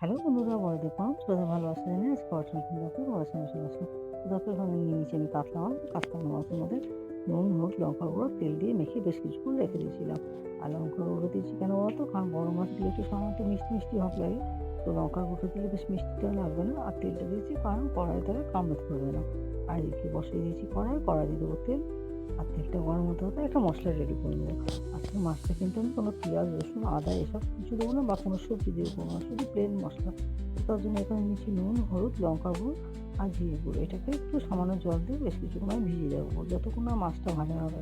Hello বন্ধুরা, বড়দের পাম সবাই ভালো আছে জানি? আজকে কিন্তু দেখো পড়াশোনা নিয়ে নিচে আমি কাতলা মাছ কাতলা মাছের মধ্যে নুন, হলুদ, লঙ্কা গুঁড়ো, তেল দিয়ে মেখে বেশ কিছুক্ষণ রেখে দিয়েছিলাম। আর লঙ্কা গুঁড়ো দিয়েছি কেন বলতো? কারণ বড় মাছ দিলে একটু সাধারণত মিষ্টি মিষ্টি ভাব লাগে। তো লঙ্কা গুঁড়ো দিলে বেশ মিষ্টিটা লাগবে না, আর তেলটা দিয়েছি কারণ কড়াই তাহলে কামড়ে ধরবে না। আর এদিকে বসিয়ে দিয়েছি কড়াই কড়াই দিয়ে দেবো তেল। আর তেলটা গরম হতে হতে একটা মশলা রেডি করে নেব। আজকে মাছটা কিন্তু আমি কোনো পেঁয়াজ, রসুন, আদা এসব কিছু দেবো না বা কোনো সবজি দিয়ে দেবো না, শুধু প্লেন মশলা। তার জন্য এখানে নিচ্ছি নুন, হলুদ, লঙ্কা গুঁড়ো আর জিরে গুঁড়ো। এটাকে একটু সামান্য জল দিয়ে বেশ কিছুক্ষণ আমি ভিজিয়ে রাখব যতক্ষণ না মাছটা ভাজা হবে।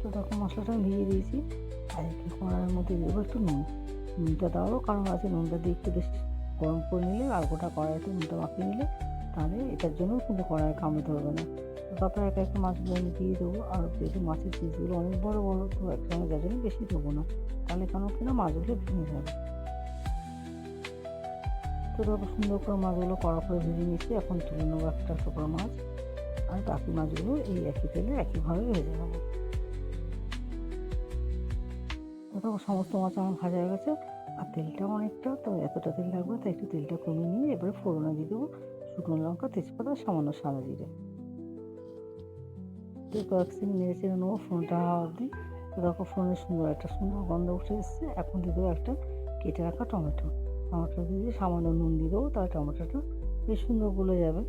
তো তখন মশলাটা আমি ভিজিয়ে দিয়েছি। আর একটু কড়াইয়ের মধ্যে দেবো একটু নুন। নুনটা দেওয়ারও কারণ আছে, নুনটা দিয়ে একটু বেশ গরম করে নিলে আর গোটা কড়াইতে নুনটা মাখিয়ে নিলে তাহলে এটার জন্য কিন্তু কড়াই কামড়ে ধরবে না। তারপরে একা একটা মাছগুলো আমি দিয়ে দেবো আর যেহেতু মাছের পিসগুলো অনেক বড় বড়, তো একসঙ্গে যার জন্য বেশি দেবো না। তাহলে কেন কিনা মাছগুলো ভেঙে যাবে। তো দেখো সুন্দর করে মাছগুলো কড়া করে ভেজে নিয়েছি, এখন তুলে নেব একটা ছোটো মাছ আর বাকি মাছগুলো এই একই তেলে একইভাবে ভেজে নেব। তো সমস্ত মাছ আমার ভাজা হয়ে গেছে। আর তেলটা অনেকটা, তো এতটা তেল লাগবে তাই একটু তেলটা কমিয়ে নিয়ে এবারে ফোড়নে দিয়ে দেবো শুকনো লঙ্কা, তেজপাতা, সামান্য সাদা জিরে। দিয়ে কয়েক সেকেন্ড নেড়ে নেব ফোনটা হাওয়া অবধি। তো দেখো ফোনের সুন্দর একটা সুন্দর গন্ধ উঠে এসছে। এখন দিয়ে দেবো একটা কেটে রাখা টমেটো। টমেটো দিয়ে সামান্য নুন দিয়ে দেবো, তাহলে টমেটোটা বেশ সুন্দর গলে যাবে।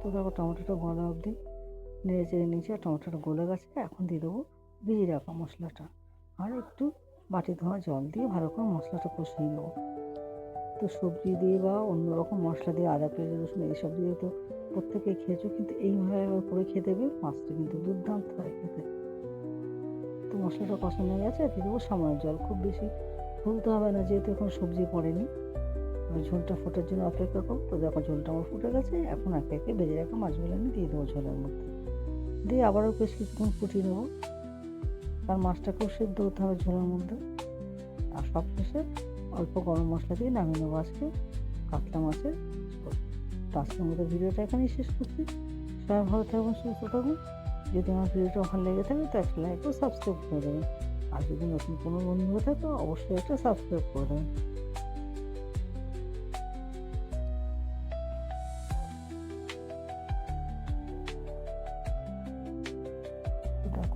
তো দেখো টমেটোটা গলা অবধি নেড়ে চেড়ে নিয়েছি আর টমেটোটা গলে গেছে, এখন দিয়ে দেবো ভিজিয়ে রাখা মশলাটা। আর একটু বাটি ধোয়া জল দিয়ে ভালো করে মশলাটা কষিয়ে নেব। তো সবজি দিয়ে বা অন্য রকম মশলা দিয়ে আদা, পেঁয়াজ, রসুন এইসব দিয়ে তো প্রত্যেকে খেয়েছো, কিন্তু এইভাবে একবার করে খেয়ে দেবে মাছটা কিন্তু দুর্দান্ত হয় খেতে। তো মশলাটা কষানো গেছে, দিয়ে দেবো সামান্য জল। খুব বেশি ফুলতে হবে না, যেহেতু এখন সবজি পড়েনি। আমি ঝোলটা ফোটার জন্য অপেক্ষা করব, তো দেখো ঝোলটা আমার ফুটে গেছে, এখন একে একে বেজে রাখা মাছগুলো আমি দিয়ে দেবো ঝোলের মধ্যে। দিয়ে আবারও বেশ কিছুক্ষণ ফুটিয়ে নেব। আর মাছটাকেও সেদ্ধ হতে হবে ঝোলের মধ্যে। আর সব শেষে অল্প গরম মশলা দিয়ে নামিয়ে নেব আজকে কাতলা মাছের ঝোল। তো আজকের মতো ভিডিওটা এখানেই শেষ করছি। সবাই ভালো থাকবেন, সুস্থ থাকুন যদি আমার ভিডিওটা ভালো লেগে থাকে, তো একটা লাইক ও সাবস্ক্রাইব করে দেবেন। আর যদি নতুন কোনো বন্ধু হয়ে থাকে, তো অবশ্যই একটা সাবস্ক্রাইব করে দেবেন।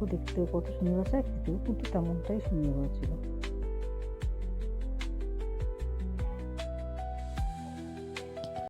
দেখো দেখতে কত সুন্দর আছে খেতেও কিন্তু তেমনটাই সুন্দর হয়েছিল।